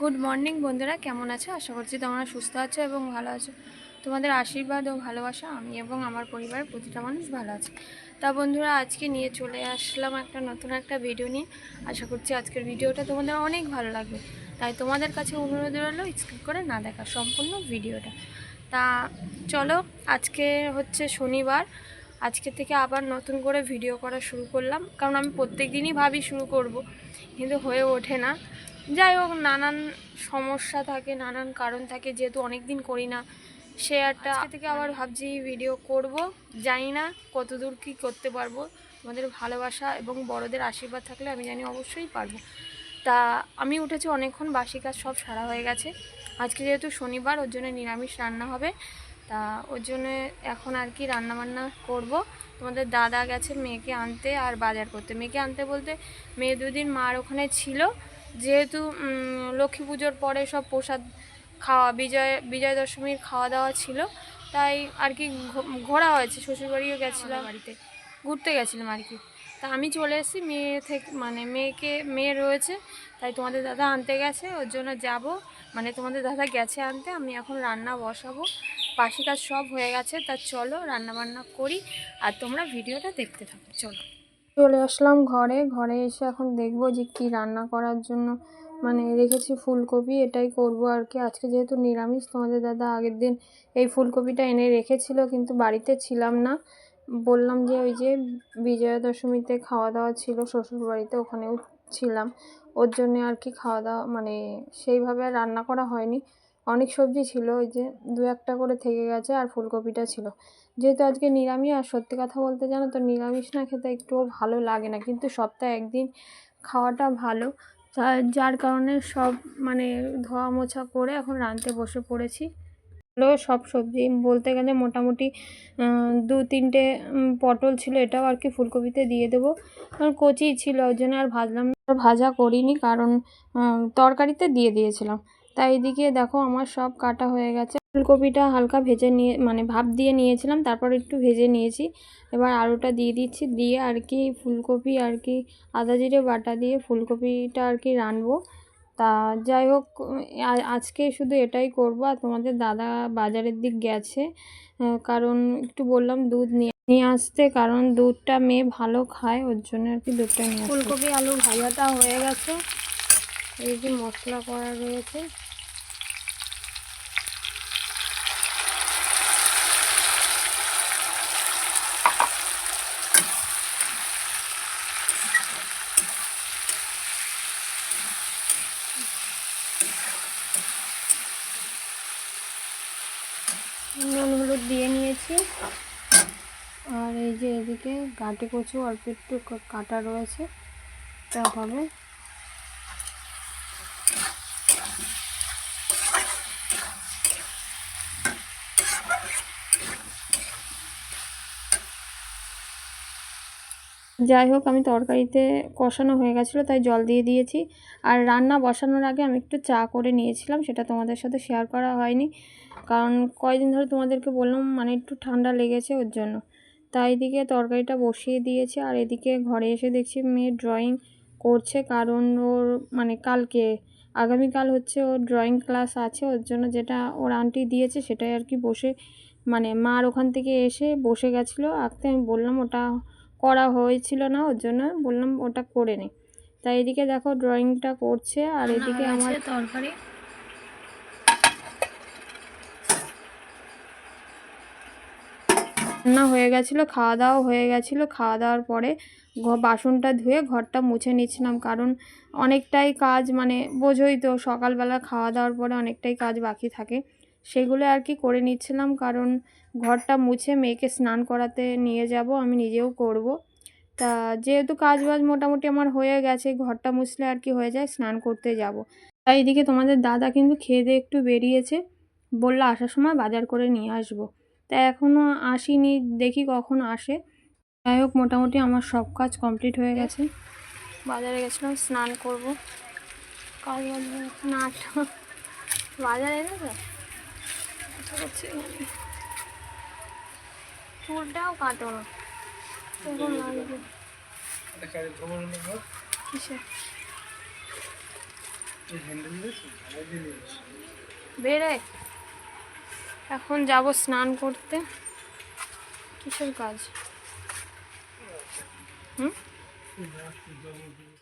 Good morning বন্ধুরা। কেমন আছো? আশা করছি তোমরা সুস্থ আছো এবং ভালো আছো। তোমাদের আশীর্বাদ ও ভালোবাসা, আমি এবং আমার পরিবারের প্রতিটা মানুষ ভালো আছে। তা বন্ধুরা, আজকে নিয়ে চলে আসলাম একটা নতুন একটা ভিডিও নিয়ে। আশা করছি আজকের ভিডিওটা তোমাদের অনেক ভালো লাগবে। তাই তোমাদের কাছে অনুরোধ রইল স্কিপ করে না দেখা সম্পূর্ণ ভিডিওটা তা চলো, আজকে হচ্ছে শনিবার। আজকে থেকে আবার নতুন করে ভিডিও করা শুরু করলাম। কারণ আমি প্রত্যেক দিনই ভাবি শুরু করব, কিন্তু হয়ে ওঠে না। যাই হোক, নানান সমস্যা থাকে, নানান কারণ থাকে, যেহেতু অনেক দিন করি না, সে একটা থেকে আবার ভাবছি ভিডিও করব। জানি না কতদূর কী করতে পারব। আমাদের ভালোবাসা এবং বড়দের আশীর্বাদ থাকলে আমি জানি অবশ্যই পারব। তা আমি উঠেছি অনেকক্ষণ, বাসি কাজ সব সারা হয়ে গেছে। আজকে যেহেতু শনিবার, ওর জন্য নিরামিষ রান্না হবে। তা ওর জন্য এখন আর কি রান্না বান্না করব। তোমাদের দাদা গেছে মেয়েকে আনতে আর বাজার করতে। মেয়েকে আনতে বলতে মেয়ে দুদিন মার ওখানে ছিল। যেহেতু লক্ষ্মী পুজোর পরে সব প্রসাদ খাওয়া বিজয় বিজয় দশমীর খাওয়া দাওয়া ছিল। তাই আর কি ঘোরা হয়েছে। শ্বশুরবাড়িও গেছিলাম। বাড়িতে। ঘুরতে গেছিলাম আর কি। তা আমি চলে এসেছি। মেয়ে থেকে মানে মেয়েকে মেয়ে রয়েছে। তাই তোমাদের দাদা আনতে গেছে। ওর জন্য যাব। মানে তোমাদের দাদা গেছে আনতে। আমি এখন রান্না বসাবো। বাসি কাজ সব হয়ে গেছে, তা চলো রান্না বান্না করি আর তোমরা ভিডিওটা দেখতে থাকো, চলো। চলে আসলাম ঘরে ঘরে এসে এখন দেখব যে কি রান্না করার জন্য। মানে রেখেছি ফুলকপি, এটাই করব আর কি। আজকে যেহেতু নিরামিষ, তোমাদের দাদা আগের দিন এই ফুলকপিটা এনে রেখেছিল, কিন্তু বাড়িতে ছিলাম না। বললাম যে ওই যে বিজয়া দশমীতে খাওয়া দাওয়া ছিল শ্বশুর বাড়িতে ওখানেও ছিলাম। ওর জন্য আর কি খাওয়া দাওয়া মানে সেইভাবে রান্না করা হয়নি। অনেক সবজি ছিল, ওই যে দু একটা করে থেকে গেছে আর ফুলকপিটা ছিল। যেহেতু আজকে নিরামিষ, আর সত্যি কথা বলতে জানো তো, নিরামিষ না খেতে একটুও ভালো লাগে না। কিন্তু সপ্তাহে একদিন খাওয়াটা ভালো। যার কারণে সব মানে ধোয়া মোছা করে এখন রাঁধতে বসে পড়েছি। হলো সব সবজি বলতে গেলে মোটামুটি দু তিনটে পটল ছিল, এটাও আর কি ফুলকপিতে দিয়ে দেবো। কারণ কচি ছিল, ওই জন্য আর ভাজলাম ভাজা করিনি, কারণ তরকারিতে দিয়ে দিয়েছিলাম। তাই এদিকে দেখো আমার সব কাটা হয়ে গেছে। ফুলকপিটা হালকা ভেজে নিয়ে মানে ভাপ দিয়ে নিয়েছিলাম, তারপর একটু ভেজে নিয়েছি। এবার আলুটা দিয়ে দিচ্ছি, দিয়ে আর কি ফুলকপি আর কি আদা জিরে বাটা দিয়ে ফুলকপিটা আর কি রানবো তা যাই হোক আজকে শুধু এটাই করব, আর তোমাদের দাদা বাজারের দিক গেছে কারণ একটু বললাম দুধ নিয়ে নিয়ে আসতে, কারণ দুধটা মেয়ে ভালো খায়, ওর জন্য আর কি দুধটা নিয়ে ফুলকপি আলু ভাজাটা হয়ে গেছে। এই যে মশলা করা রয়েছে। নুন, হলুদ দিয়ে নিয়েছি। আর এই যে এদিকে গাটে কচু, অল্প একটু কাটা রয়েছে। তা হবে। যাই হোক, আমি তরকারিতে কষানো হয়ে গেছিল, তাই জল দিয়ে দিয়েছি। আর রান্না বসানোর আগে আমি একটু চা করে নিয়েছিলাম, সেটা তোমাদের সাথে শেয়ার করা হয়নি। কারণ কয়দিন ধরে তোমাদেরকে বললাম মানে একটু ঠান্ডা লেগেছে ওর জন্য। তাই এদিকে তরকারিটা বসিয়ে দিয়েছে, আর এদিকে ঘরে এসে দেখছি মেয়ে ড্রয়িং করছে, কারণ ওর মানে কালকে, আগামীকাল হচ্ছে ওর ড্রয়িং ক্লাস আছে, ওর জন্য যেটা ওর আন্টি দিয়েছে, সেটাই আর কি বসে মানে মার ওখান থেকে এসে বসে গেছিল। আঁকতে আমি বললাম, ওটা করা হয়েছিল না ওর জন্য বললাম ওটা করে নে। তাই এদিকে দেখো ড্রয়িংটা করছে আর এদিকে আমার তরকারি। রান্না হয়ে গেছিল খাওয়া দাওয়া হয়ে গেছিল। খাওয়া দাওয়ার পরে বাসনটা ধুয়ে ঘরটা মুছে নিচ্ছিলাম কারণ অনেকটাই কাজ মানে বোঝোই তো সকালবেলা খাওয়া দাওয়ার পরে অনেকটাই কাজ বাকি থাকে। সেগুলো আর কি করে নিচ্ছিলাম, কারণ ঘরটা মুছে মেয়েকে স্নান করাতে নিয়ে যাব, আমি নিজেও করব। তা যেহেতু কাজ বাজ মোটামুটি আমার হয়ে গেছে, ঘরটা মুছলে আর কি হয়ে যায়, স্নান করতে যাব। তাই এদিকে তোমাদের দাদা কিন্তু খেয়ে দিয়ে একটু বেরিয়েছে, বলল আসার সময় বাজার করে নিয়ে আসব। তা এখনও আসিনি, দেখি কখন আসে। যাই হোক, মোটামুটি আমার সব কাজ কমপ্লিট হয়ে গেছে। বাজারে গেছিলাম, স্নান করব। কাজ না বাজারে আশা করছি চুলটাও কাটো। না বেড়ে। এখন যাব স্নান করতে। কিসের কাজ? হুম?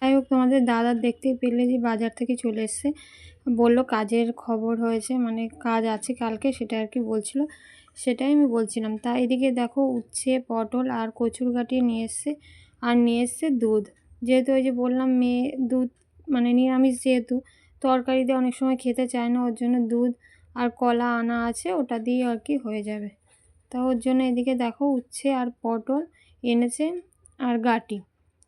যাই হোক, তোমাদের দাদার দেখতে পেলে যে বাজার থেকে চলে এসছে। বলল কাজের খবর হয়েছে মানে কাজ আছে কালকে, সেটা আর কি বলছিল। সেটাই আমি বলছিলাম। তা এদিকে দেখো, উচ্ছে, পটল আর কচুর গাটি নিয়ে এসছে। আর নিয়ে এসছে দুধ। যেহেতু ওই যে বললাম মেয়ে দুধ মানে নিরামিষ যেহেতু, তরকারি দিয়ে অনেক সময় খেতে চায় না, ওর জন্য দুধ আর কলা আনা আছে, ওটা দিয়ে আর কি হয়ে যাবে। তা ওর জন্য এদিকে দেখো, উচ্ছে আর পটল এনেছে আর গাটি।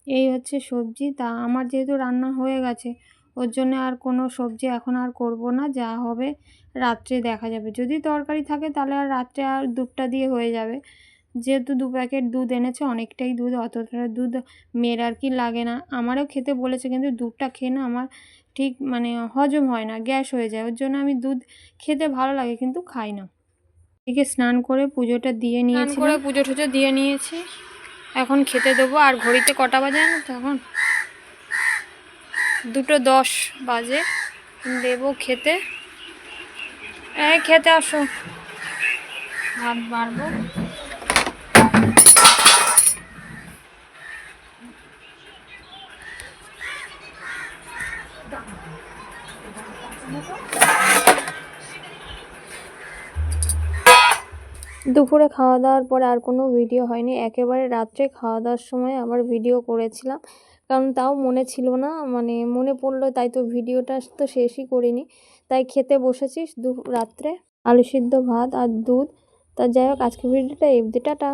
এই হচ্ছে সবজি। তা আমার যেহেতু রান্না হয়ে গেছে ওর জন্য আর কোনো সবজি এখন আর করব না যা হবে রাত্রে দেখা যাবে। যদি তরকারি থাকে তাহলে আর রাত্রে আর দুধটা দিয়ে হয়ে যাবে। যেহেতু দু প্যাকেট দুধ এনেছে অনেকটাই দুধ অতটা দুধ মেয়ের আর কি লাগে না। আমারও খেতে বলেছে কিন্তু দুধটা খেয়ে না আমার ঠিক মানে হজম হয় না গ্যাস হয়ে যায়। ওর জন্য আমি দুধ খেতে ভালো লাগে কিন্তু খাই না। এদিকে স্নান করে পুজোটা দিয়ে নিয়েছি করে পুজো টুজো দিয়ে নিয়েছি। এখন খেতে দেবো। আর ঘড়িতে কটা বাজে না তখন দুটো দশ বাজে। দেবো খেতে। এই খেতে আসো। ভাত বাড়বো। দুপুরে খাওয়া দাওয়ার পরে আর কোনো ভিডিও হয়নি। একেবারে রাত্রে খাওয়া দাওয়ার সময় আবার ভিডিও করেছিলাম। কারণ তাও মনে ছিল না মানে মনে পড়ল, তাই তো ভিডিওটা তো শেষই করিনি। তাই খেতে বসেছিস দু, রাত্রে আলু সিদ্ধ ভাত আর দুধ। তা যাই হোক আজকে ভিডিওটা এফডি টাটা।